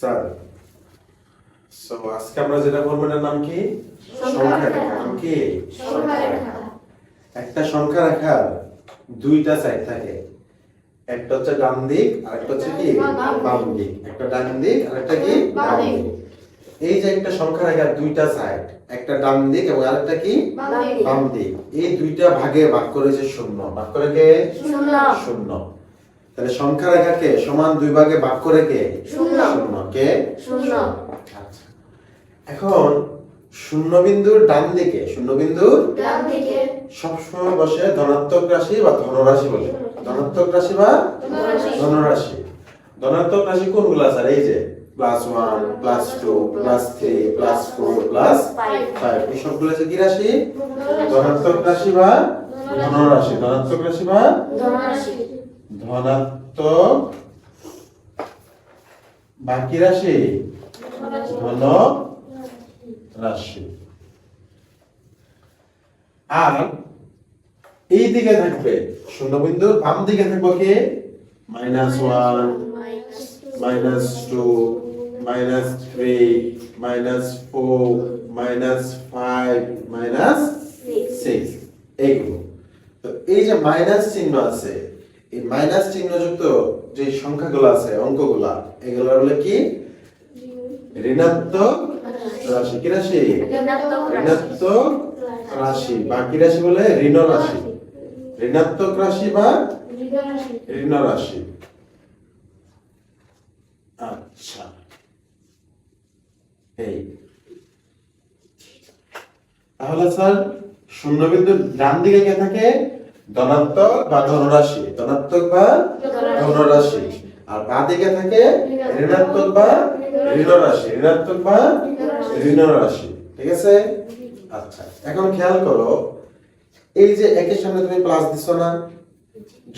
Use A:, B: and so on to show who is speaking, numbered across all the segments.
A: Sir so আজকে আমরা যেটা করব এটার নাম কি? সংখ্যা রেখা। নাম কি একটা সংখ্যা রেখার দুইটা সাইড থাকে। একটা হচ্ছে ডান দিক আর একটা হচ্ছে কি?
B: বাম দিক।
A: একটা ডান দিক আর একটা কি?
B: বাম দিক।
A: এই যে একটা সংখ্যা রেখার দুইটা সাইড একটা ডান দিক এবং আরেকটা কি?
B: বাম দিক।
A: বাম দিক। এই দুইটা ভাগে ভাগ করেছে শূন্য। ভাগ করে কে?
B: শূন্য।
A: শূন্য। তাহলে সংখ্যা রেখাকে সমান দুই ভাগে ভাগ করে কে?
B: শূন্য।
A: কে?
B: শূন্য।
A: আচ্ছা। এখন শূন্য বিন্দুর ডান দিকে শূন্য
B: ডান দিকে।
A: সবসময় বসে ধনাত্মক রাশি বা ধনরাশি বলে। ধনাত্মক রাশি বা
B: ধনরাশি।
A: ধনাত্মক রাশি কোনগুলো স্যার এই যে plus one plus two plus three plus four plus
B: five
A: five এই সবগুলো হচ্ছে কি রাশি? ধনাত্মক রাশি বা ধনরাশি। ধনাত্মক রাশি বা
B: ধনরাশি।
A: ধনাত্মক বাকি রাশি? ধন রাশি। আর এই দিকে থাকবে শূন্য বিন্দুর বাম দিকে থাকবে কি? Minus one minus two minus three minus four minus five minus six. এইগুলো। তো এই যে মাইনাস চিহ্ন আছে এই মাইনাস চিহ্নযুক্ত যে সংখ্যাগুলো আছে, অঙ্কগুলা এগুলো বলে কি? ঋণাত্মক রাশি। কি রাশি?
B: ঋণাত্মক রাশি।
A: রাশি বলে ঋণ রাশি। ঋণাত্মক রাশি বা ঋণ রাশি। আচ্ছা। এই। তাহলে স্যার শূন্য বিন্দুর ডান দিকে কে থাকে? ধনাত্মক বা ধনরাশি। ধনাত্মক বা ধনরাশি। আর বাঁ দিকে থাকে ঋণাত্মক বা ঋণাত্মক বা ঠিক আছে? আচ্ছা এখন খেয়াল করো এই যে একের সামনে তুমি প্লাস দিছো না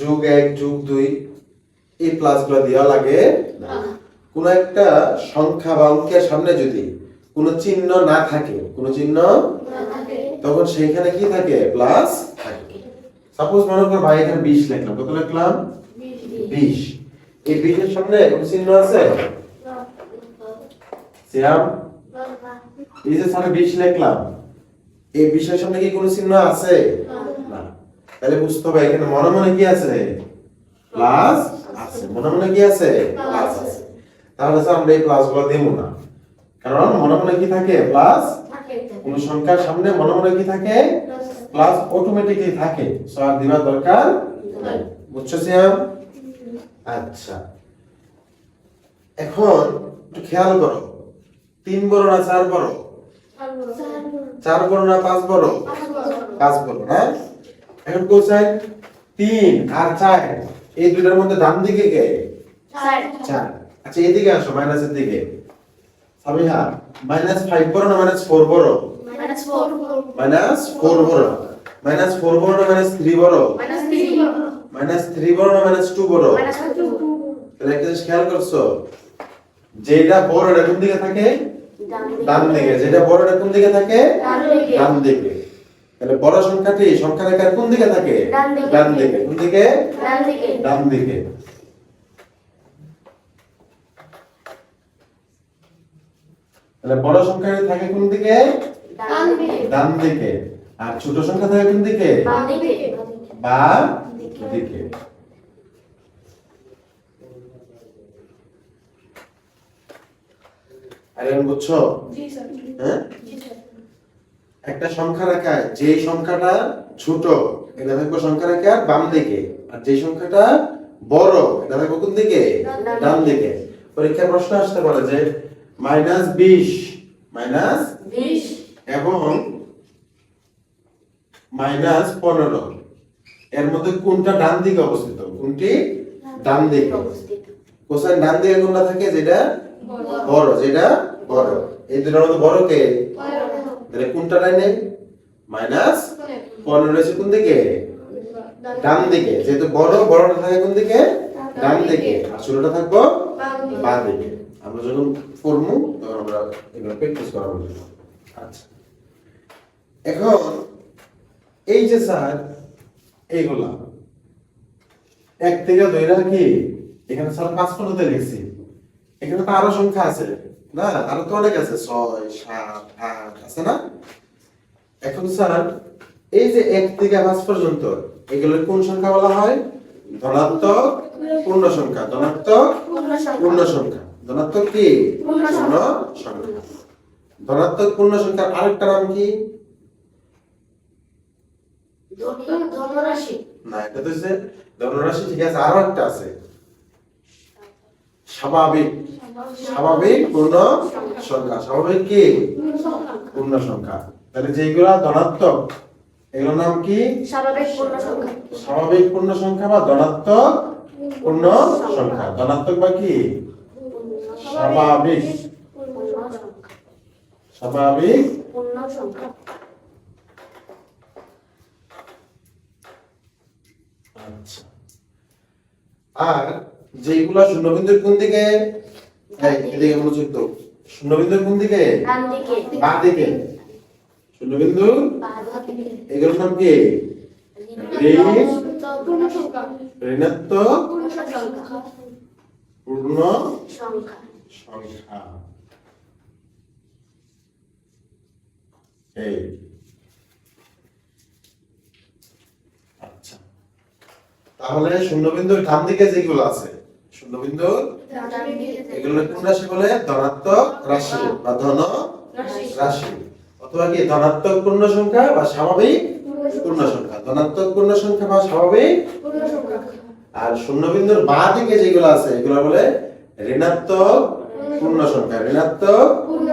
A: যোগ এক যোগ দুই এই প্লাসগুলো দেওয়া লাগে না। কোন একটা সংখ্যা বা অঙ্কের সামনে যদি কোনো চিহ্ন না থাকে কোনো চিহ্ন তখন সেইখানে কি থাকে? প্লাস থাকে। সাপোজ মনে করো ভাই এখানে বিশ লিখলাম কত লিখলাম? বিশ। এই বিশের সামনে কোনো চিহ্ন আছে? সিয়াম এই যে সামনে বিশ লিখলাম এই বিশের সামনে কি কোনো চিহ্ন আছে? না। তাহলে বুঝতে হবে এখানে মনে মনে কি আছে? প্লাস আছে। মনে মনে কি আছে? প্লাস আছে। তাহলে স্যার আমরা এই প্লাসগুলো দেবো না। কারণ মনে মনে কি থাকে? প্লাস কোন সংখ্যার সামনে মনে মনে কি থাকে? প্লাস অটোমেটিকলি থাকে। সো আর দিবার দরকার? নাই। বুঝছ সিয়াম? আচ্ছা। এখন একটু খেয়াল করো। তিন বড় না চার বড়? চার বড়। না পাঁচ বড়? পাঁচ বড়। হ্যাঁ? এখন কোসাইন তিন আর চার। এই দুটার মধ্যে ডান দিকে কে? চার। আচ্ছা এদিকে আসো মাইনাসের দিকে। সাবিহা মাইনাস ফাইভ বড় না মাইনাস ফোর বড়? মাইনাস ফোর বড়। মাইনাস ফোর বড় না মাইনাস থ্রি বড়? মাইনাস থ্রি বড়। না মাইনাস টু বড়? তাহলে একটা জিনিস খেয়াল করছ? যেটা বড় এটা কোন দিকে থাকে? ডান দিকে। যেটা বড় এটা কোন দিকে থাকে?
B: ডান দিকে।
A: তাহলে বড় সংখ্যাটি সংখ্যা রেখার কোন দিকে থাকে?
B: ডান দিকে।
A: ডান দিকে। কোন দিকে? ডান দিকে। তাহলে বড় সংখ্যা থাকে কোন দিকে? ডান দিকে আর ছোট সংখ্যা থাকে কোন দিকে? বা দিকে। আরে বুঝছ? হ্যাঁ? একটা সংখ্যা রাখা যে সংখ্যাটা ছোট এটা থাকবে সংখ্যা রেখার বাম দিকে। আর যে সংখ্যাটা বড় এটা থাকবে কোন দিকে?
B: ডান
A: দিকে। পরীক্ষায় প্রশ্ন আসতে পারে যে মাইনাস বিশ মাইনাস এবং মাইনাস পনেরো। এর মধ্যে কোনটা ডান দিকে অবস্থিত? কোনটি? ডান দিকে। কোসাইন ডান দিকে কোনটা থাকে? যেটা বড়। যেটা বড়। এই দুটোর মধ্যে বড় কে? তাহলে কোনটা লাইনে মাইনাস পনেরো এসে কোন দিকে? ডান দিকে। যেহেতু বড়, বড়টা থাকে কোন দিকে? ডান দিকে। আর ছোটটা থাকব বাম দিকে। আমরা যখন করব তখন আমরা এগুলো প্র্যাকটিস করাবো। আচ্ছা। এখন এই যে স্যার এইগুলা। এক থেকে কি? এখানে স্যার পাঁচ পনেরোতে লিখছি। এখানে তো আরও সংখ্যা আছে। না আরও তো অনেক আছে। ছয় সাত আট আছে না? এখন স্যার এই যে এক থেকে পাঁচ পর্যন্ত এগুলো কোন সংখ্যা বলা হয়? ধনাত্মক পূর্ণ সংখ্যা। ধনাত্মক পূর্ণ সংখ্যা। ধনাত্মক কি?
B: পূর্ণ
A: সংখ্যা। ধনাত্মক পূর্ণ সংখ্যার আরেকটা নাম কি?
B: ধনরাশি।
A: না এটা তো ধনরাশি ঠিক আছে আরও একটা আছে। স্বাভাবিক। স্বাভাবিক। পূর্ণ সংখ্যা। স্বাভাবিক কি? পূর্ণ সংখ্যা। তাহলে যেগুলা ধনাত্মক এগুলোর নাম কি?
B: স্বাভাবিক পূর্ণ সংখ্যা।
A: স্বাভাবিক পূর্ণ সংখ্যা বা ধনাত্মক পূর্ণ সংখ্যা। ধনাত্মক বা কি? স্বাভাবিক স্বাভাবিক।
B: পূর্ণ সংখ্যা।
A: আর যেগুলা শূন্যবিন্দুর কোন দিকে? এই, এদিকে মনোযোগ দাও শূন্যবিন্দুর কোন দিকে?
B: দিকে
A: বাঁ দিকে শূন্যবিন্দু এগুলোর নাম কি? ঋণাত্মক।
B: পূর্ণ সংখ্যা।
A: এই। তাহলে শূন্যবিন্দুর ডান দিকে যেগুলো আছে
B: দিকে
A: এগুলো কোন রাশি বলে ধনাত্মক রাশি বা ধন রাশি। অথবা কি ধনাত্মক পূর্ণ সংখ্যা বা স্বাভাবিক পূর্ণ সংখ্যা? ধনাত্মক পূর্ণ সংখ্যা বা স্বাভাবিক আর শূন্যবিন্দুর বাঁ দিকে যেগুলো আছে এগুলো বলে ঋণাত্মক পূর্ণ সংখ্যা। ঋণাত্মক
B: পূর্ণ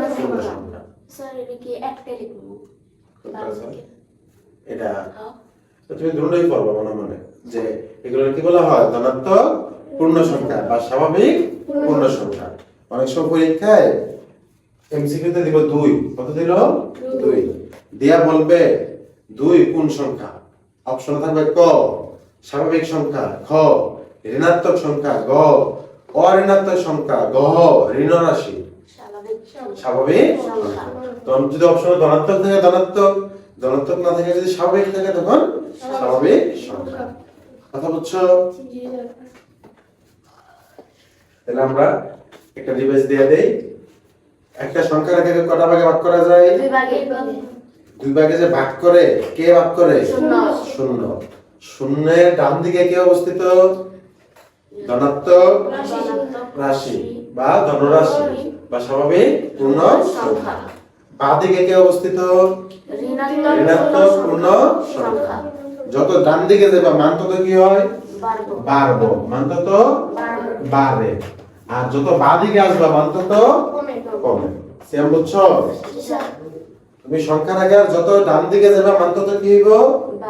B: সংখ্যা। স্যার এটা কি একটা লিখব।
A: তুমি দুটোই করব মনে মনে। যে এগুলো কি বলা হয়? ধনাত্মক পূর্ণ সংখ্যা বা স্বাভাবিক পূর্ণ সংখ্যা অনেক সময় পরীক্ষায় এমসিকিউতে দিব দুই। কত দিল? দুই। দিয়া বলবে দুই কোন সংখ্যা। অপশন থাকবে ক। স্বাভাবিক সংখ্যা খ ঋণাত্মক সংখ্যা গ। অঋণাত্মক সংখ্যা গ। ঋণ রাশি
B: স্বাভাবিক
A: স্বাভাবিক
B: সংখ্যা।
A: তো আমি যদি অপশনে ধনাত্মক থাকে ধনাত্মক। ধনাত্মক না থাকে যদি স্বাভাবিক থাকে তখন স্বাভাবিক সংখ্যা। কথা বুঝছ তাহলে আমরা একটা রিভাইজ দিয়ে দেই। একটা সংখ্যা রেখে কটা ভাগে ভাগ করা যায়?
B: দুই ভাগে
A: দুই ভাগে যে ভাগ করে কে ভাগ করে?
B: শূন্য।
A: শূন্য। শূন্যের ডান দিকে কে অবস্থিত? ধনাত্মক রাশি বা ধনরাশি বা স্বাভাবিক পূর্ণ সংখ্যা। বাঁ দিকে কে অবস্থিত? ঋণাত্মক পূর্ণ সংখ্যা। যত ডান দিকে যাবে মান তত কি হয়?
B: বাড়বো।
A: মান তত?
B: বাড়বো।
A: বাড়ে। আর যত বাঁ দিকে আসবে মান তত?
B: কমে
A: সিয়াম বুঝছ? তুমি সংখ্যার আগে যত ডান দিকে যাবে মান তত কি হইব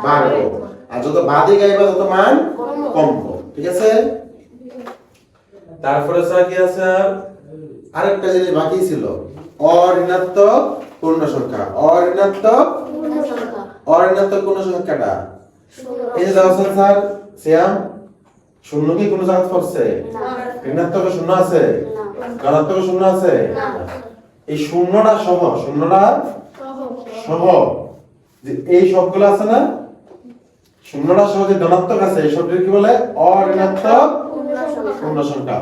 A: বাড়বো। আর যত বাঁ দিকে আইবা তত মান কমবো। ঠিক আছে? তারপরে স্যার কি আছে? আর? আরেকটা জিনিস বাকি ছিল। অঋণাত্মক পূর্ণ সংখ্যা অঋণাত্মক
B: পূর্ণ সংখ্যা
A: অঋণাত্মক পূর্ণ সংখ্যাটা এই যে আছে স্যার সিয়াম শূন্য কি কোনো জায়গা পড়ছে ঋণাত্মক শূন্য আছে? ধনাত্মক শূন্য আছে? এই শূন্যটা সহ শূন্যটা সহ। যে এই সবগুলো আছে না? শূন্যটা সহ যে ধনাত্মক আছে এই সবগুলো কি বলে? অঋণাত্মক
B: পূর্ণ সংখ্যা
A: পূর্ণ সংখ্যা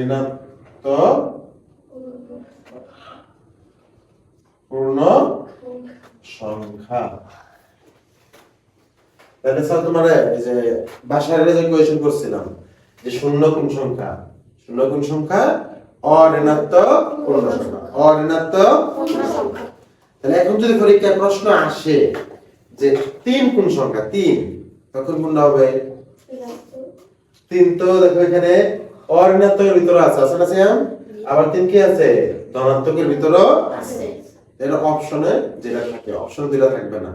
B: ঋণাত্মক পূর্ণ সংখ্যা।
A: তাহলে স্যার যে বাসায় যে কোয়েশন করছিলাম, যে শূন্য কোন সংখ্যা? শূন্য কোন সংখ্যা? অঋণাত্মক পূর্ণ সংখ্যা। অঋণাত্মক তাহলে এখন যদি পরীক্ষায় প্রশ্ন আসে যে তিন কোন সংখ্যা, তিন, তখন কোনটা হবে? তিন তো দেখো এখানে অঋণাত্মকের ভিতরে আছে আছে না আবার তিন কি আছে? ধনাত্মকের ভিতরও
B: আছে।
A: এটা অপশনে যেটা থাকে অপশন দুটা থাকবে না।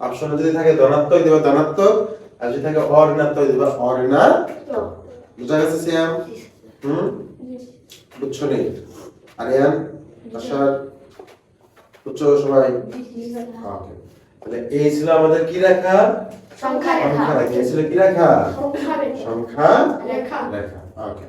A: অপশনে যদি থাকে ধনাত্মক দিবা ধনাত্মক আর যদি থাকে অঋণাত্মক দিবা অঋণাত্মক। বুঝা গেছে সিয়াম হুম? বুঝছ নি? আরিয়ান আশার বুঝছ সবাই? ওকে তাহলে এই ছিল আমাদের কি রেখা?
B: সংখ্যা
A: রেখা। এই ছিল কি রেখা?
B: সংখ্যা রেখা।
A: সংখ্যা
B: রেখা।
A: রেখা। ওকে